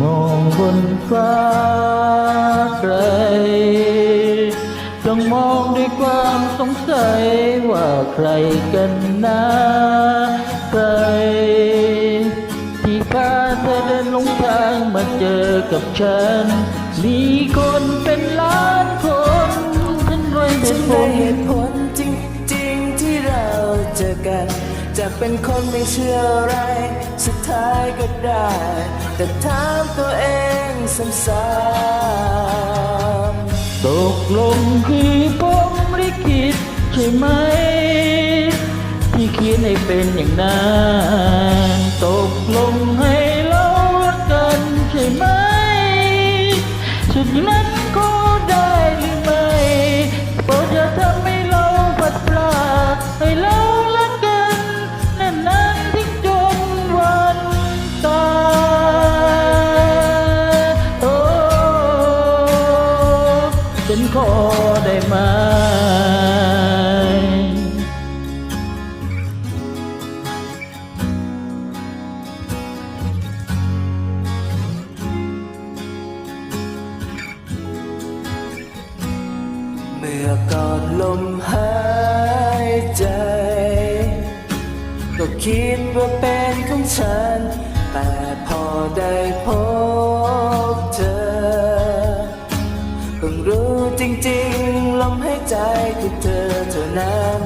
มองบนฟ้าไกลจงมองด้วยความสงสัยว่าใครกันนะใคร ที่พาเธอเดินลงทางมาเจอกับฉัน มีคนเป็นล้านคนฉันไว้เหฉันตุผล จะเป็นคนไม่เชื่ออะไร สุดท้ายก็ได้ แต่ถามตัวเองซ้ำๆตกลงคือผมลิขิตใช่ไหม ที่เขียนให้เป็นอย่างนั้น ขอได้ไหมเมื่อก่อนลมหายใจ ก็คิดว่าเป็นของฉัน แต่พอได้พบ จริงๆลมหายใจที่เธอเท่านั้น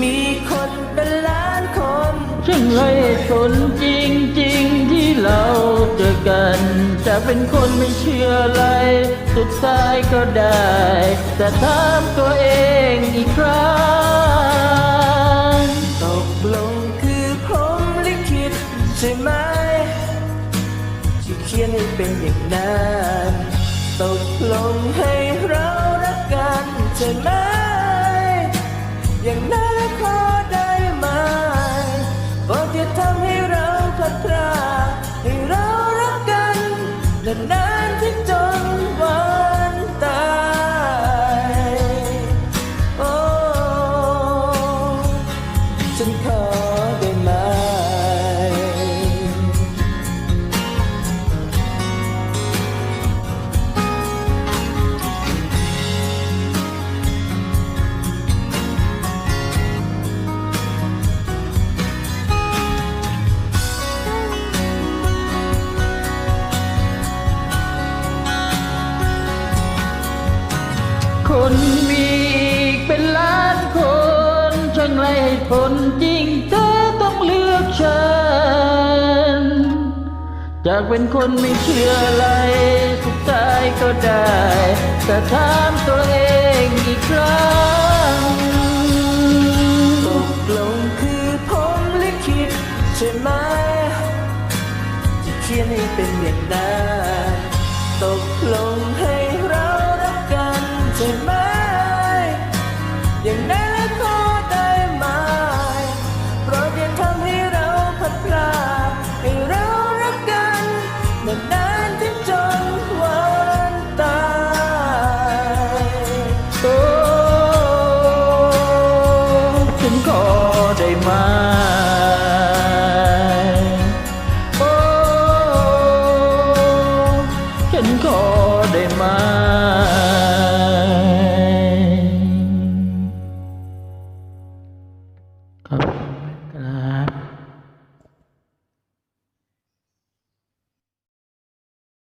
มีคนเป็นล้านคนช่างไรสนจริงจริงๆที่เราเจอกัน จะเป็นคนไม่เชื่ออะไร สุดท้ายก็ได้ แต่ถามตัวเองอีกครั้งตกลงคือผมลิขิตใช่ไหมที่เขียนให้เป็นอย่างนั้น คนมีอีกเป็นล้านคนช่างไรเหตุผลจริงเธอต้องเลือกฉันจากเป็นคนไม่เชื่ออะไรสุดท้ายก็ได้ แต่ถามตัวเองอีกครั้งตกลงคือผมลิขิตใช่ไหมที่เขียนให้เป็นอย่างนั้นตกลงให้ ใช่ไหม อย่างนั้นแล้วขอได้ไหมโปรดอย่าทำให้เราพัดพรากให้เรารักกันนานๆถึงจนวันตายโอ้ฉันขอได้ไหมโอ้ฉันขอได้ไหม ครับ